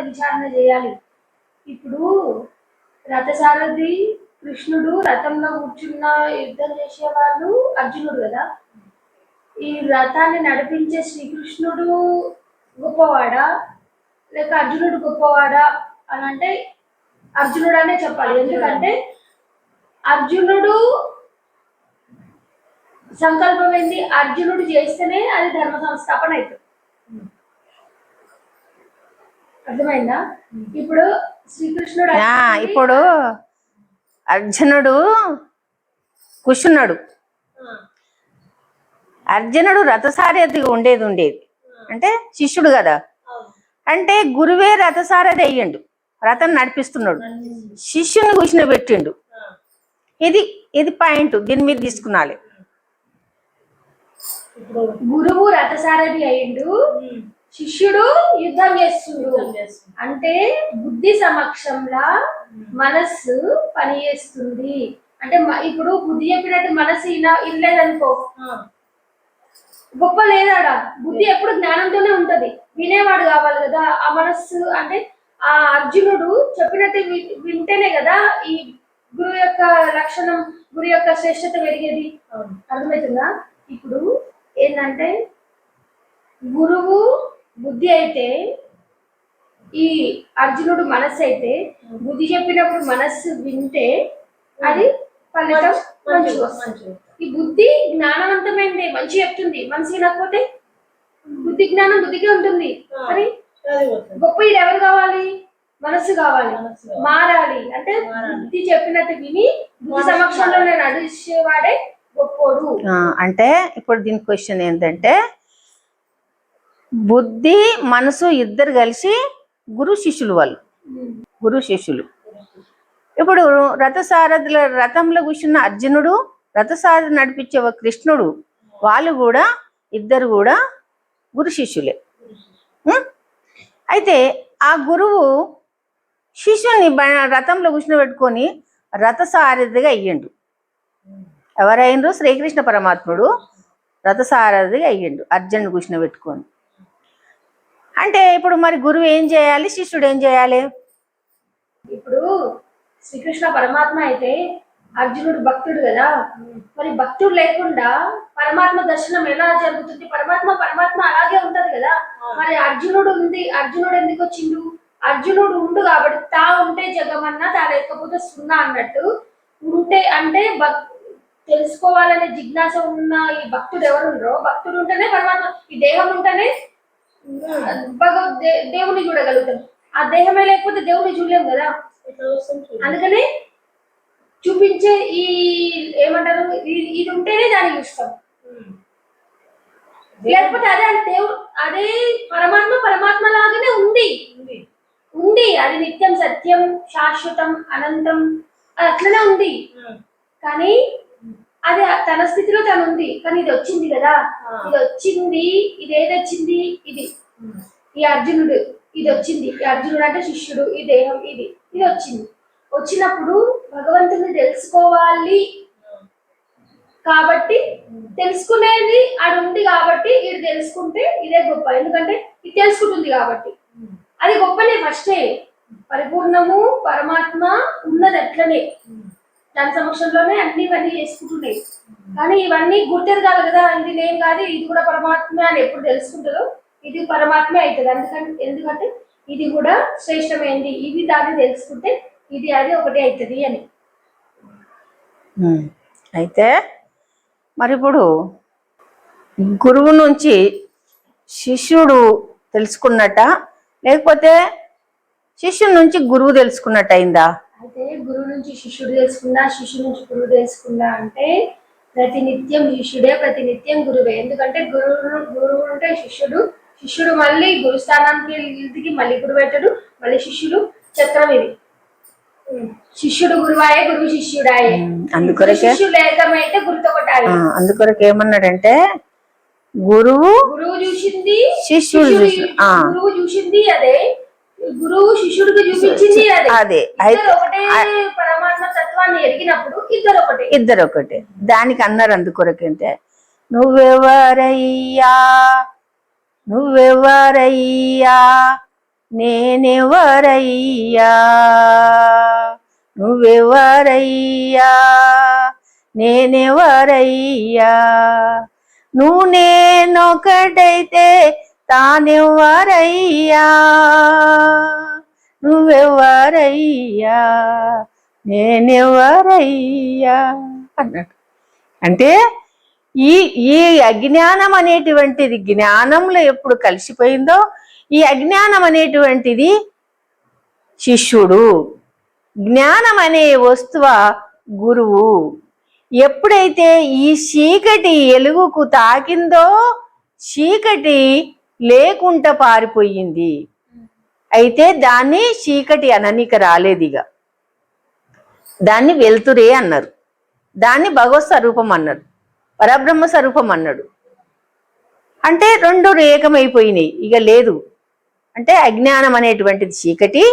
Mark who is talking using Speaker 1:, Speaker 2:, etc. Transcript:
Speaker 1: విచారణ చేయాలి. ఇప్పుడు రథసారథి కృష్ణుడు రథంలో కూర్చున్న యుద్ధం చేసే వాళ్ళు అర్జునుడు కదా. ఈ రథాన్ని నడిపించే శ్రీకృష్ణుడు గొప్పవాడా? లేక అర్జునుడు గొప్పవాడా? అని అంటే అర్జునుడు అనే చెప్పాలి. ఎందుకంటే అర్జునుడు సంకల్పం ఏంటి? అర్జునుడు చేస్తేనే అది ధర్మ సంస్థాపన అవుతుంది. అర్థమైందా? ఇప్పుడు శ్రీకృష్ణుడు
Speaker 2: ఇప్పుడు అర్జునుడు కూర్చున్నాడు. అర్జునుడు రథసారథిగా ఉండేది ఉండేది. అంటే శిష్యుడు కదా. అంటే గురువే రథసారథి అయ్యిండు. రథం నడిపిస్తున్నాడు. శిష్యుని కూర్చుని పెట్టిండు. ఇది ఇది పాయింట్ దీని మీద తీసుకున్నాలి.
Speaker 1: గురువు రథసారథి అయిండు శిష్యుడు యుద్ధం చేస్తుండు. అంటే బుద్ధి సమక్షంలో మనస్సు పని చేస్తుంది. అంటే ఇప్పుడు బుద్ధి చెప్పినట్టు మనస్సు ఇలా ఇల్లేదనుకో. గొప్ప లేదాడా? బుద్ధి ఎప్పుడు జ్ఞానంతోనే ఉంటది. వినేవాడు కావాలి కదా. ఆ మనస్సు అంటే ఆ అర్జునుడు చెప్పినట్టు వింటేనే కదా ఈ గురువు యొక్క లక్షణం గురు యొక్క శ్రేష్టత పెరిగేది. అర్థమవుతుందా? ఇప్పుడు ఏంటంటే గురువు బుద్ధి అయితే ఈ అర్జునుడు మనస్సు అయితే బుద్ధి చెప్పినప్పుడు మనస్సు వింటే అది ఫలితం మంచిగా వస్తుంది. ఈ బుద్ధి జ్ఞానవంతమైంది మంచి చెప్తుంది మనసు వినకపోతే బుద్ధి జ్ఞానం బుద్ధికే ఉంటుంది. మరి గొప్ప ఇది ఎవరు కావాలి? మనస్సు కావాలి. మారాలి. అంటే బుద్ధి చెప్పినట్టు విని బుద్ధి సమక్షంలో నేను నడిచేవాడే గొప్పోడు.
Speaker 2: అంటే ఇప్పుడు దీని క్వశ్చన్ ఏంటంటే బుద్ధి మనసు ఇద్దరు కలిసి గురు శిష్యులు వాళ్ళు. గురు శిష్యులు. ఇప్పుడు రథసారథుల రథంలో కూర్చున్న అర్జునుడు రథసారథి నడిపించే ఒక కృష్ణుడు వాళ్ళు కూడా ఇద్దరు కూడా గురు శిష్యులే. అయితే ఆ గురువు శిష్యుని రథంలో కూర్చుని రథసారథిగా అయ్యిండు. ఎవరైండ్రు? శ్రీకృష్ణ పరమాత్ముడు రథసారథిగా అయ్యిండు అర్జునుడు కూర్చుని పెట్టుకొని. అంటే ఇప్పుడు మరి గురువు ఏం చేయాలి? శిష్యుడు ఏం చేయాలి?
Speaker 1: ఇప్పుడు శ్రీకృష్ణ పరమాత్మ అయితే అర్జునుడు భక్తుడు కదా. మరి భక్తుడు లేకుండా పరమాత్మ దర్శనం ఎలా జరుగుతుంది? పరమాత్మ పరమాత్మ అలాగే ఉంటది కదా. మరి అర్జునుడు ఉంది అర్జునుడు ఎందుకు వచ్చిండు? అర్జునుడు ఉండు కాబట్టి తా ఉంటే జగమన్నా తా లేకపోతే సున్నా అన్నట్టు ఉంటే అంటే భక్ తెలుసుకోవాలనే జిజ్ఞాస ఉన్న ఈ భక్తుడు ఎవరు ఉండరో భక్తుడు ఉంటేనే పరమాత్మ ఈ దేహం ఉంటేనే భగవద్ దేవుని చూడగలుగుతాం. ఆ దేహమే లేకపోతే దేవుని చూడలేం కదా. అందుకనే చూపించే ఈ ఏమంటారు? ఇది ఉంటేనే దాన్ని చూస్తాం లేకపోతే అదే అది దేవుడు అదే పరమాత్మ పరమాత్మ లాగానే ఉంది. ఉంది. అది నిత్యం సత్యం శాశ్వతం అనంతం అది అట్లనే ఉంది. కానీ అది తన స్థితిలో తను ఉంది కానీ ఇది వచ్చింది కదా. ఇది వచ్చింది ఇది ఏది వచ్చింది? ఇది. ఈ అర్జునుడు ఇది వచ్చింది. ఈ అర్జునుడు అంటే శిష్యుడు ఈ దేహం ఇది. ఇది వచ్చింది. వచ్చినప్పుడు భగవంతుని తెలుసుకోవాలి. కాబట్టి తెలుసుకునేది ఆడు ఉంది కాబట్టి ఇది తెలుసుకుంటే ఇదే గొప్ప. ఎందుకంటే ఇది తెలుసుకుంటుంది కాబట్టి. అది గొప్పనే ఫస్టే పరిపూర్ణము పరమాత్మ ఉన్నది అట్లనే. దాని సమక్షంలోనే అన్ని ఇవన్నీ చేసుకుంటున్నాయి కానీ ఇవన్నీ గుర్తెరగాలి కదా ఇది నేను కాదు ఇది కూడా పరమాత్మ అని ఎప్పుడు తెలుసుకుంటుందో ఇది పరమాత్మే అవుతుంది. అందుకని ఎందుకంటే ఇది కూడా శ్రేష్టమైంది. ఇది దాన్ని తెలుసుకుంటే ఇది అది ఒకటి అవుతుంది అని.
Speaker 2: అయితే మరి ఇప్పుడు గురువు నుంచి శిష్యుడు తెలుసుకున్నట్ట? లేకపోతే శిష్యుడి నుంచి గురువు తెలుసుకున్నట్టు అయిందా
Speaker 1: అయితే గురువు నుంచి శిష్యుడు తెలుసుకుందా శిష్యుడు నుంచి గురువు తెలుసుకుందా అంటే ప్రతినిత్యం శిష్యుడే ప్రతినిత్యం గురువే. ఎందుకంటే గురువు గురువు ఉంటే శిష్యుడు శిష్యుడు మళ్ళీ గురుస్థానానికి దిగి మళ్ళీ గురువు పెట్టడు మళ్ళీ శిష్యుడు చక్రం ఇది. శిష్యుడు గురువాయే గురువు శిష్యుడాయే.
Speaker 2: అందుకొరకే
Speaker 1: శిష్యుడు ఏకమైతే గురుతో
Speaker 2: ఆ, అందుకొరకు ఏమన్నాడంటే గురువు
Speaker 1: గురువు చూసింది
Speaker 2: శిష్యుడు
Speaker 1: గురువు చూసింది అదే. గురువు శిష్యుడికి చూపించింది అదే. పరమాత్మ తత్వాన్ని ఎరిగినప్పుడు ఇద్దరు ఒకటే.
Speaker 2: ఇద్దరు ఒకటే. దానికి అన్నారు అందుకొరకంటే నువ్వెవరయ్యా? నువ్వెవరయ్యా? నేనెవరయ్యా? నువ్వెవరయ్యా? నేనెవరయ్యా? నువ్వు నేనొకటైతే తానెవరయ్యా నువ్వెవరయ్యా నేనెవరయ్యా అన్నాడు. అంటే ఈ ఈ అజ్ఞానం అనేటువంటిది జ్ఞానంలో ఎప్పుడు కలిసిపోయిందో ఈ అజ్ఞానం అనేటువంటిది శిష్యుడు. జ్ఞానం అనే వస్తువ గురువు. ఎప్పుడైతే ఈ చీకటి ఎలుగుకు తాకిందో చీకటి లేకుండా పారిపోయింది. అయితే దాన్ని చీకటి అననిక రాలేదు ఇక దాన్ని వెలుతురే అన్నారు. దాన్ని భగవత్ స్వరూపం అన్నారు. పరబ్రహ్మ స్వరూపం అన్నాడు. అంటే రెండు ఏకమైపోయినాయి ఇక లేదు. అంటే అజ్ఞానం అనేటువంటిది చీకటి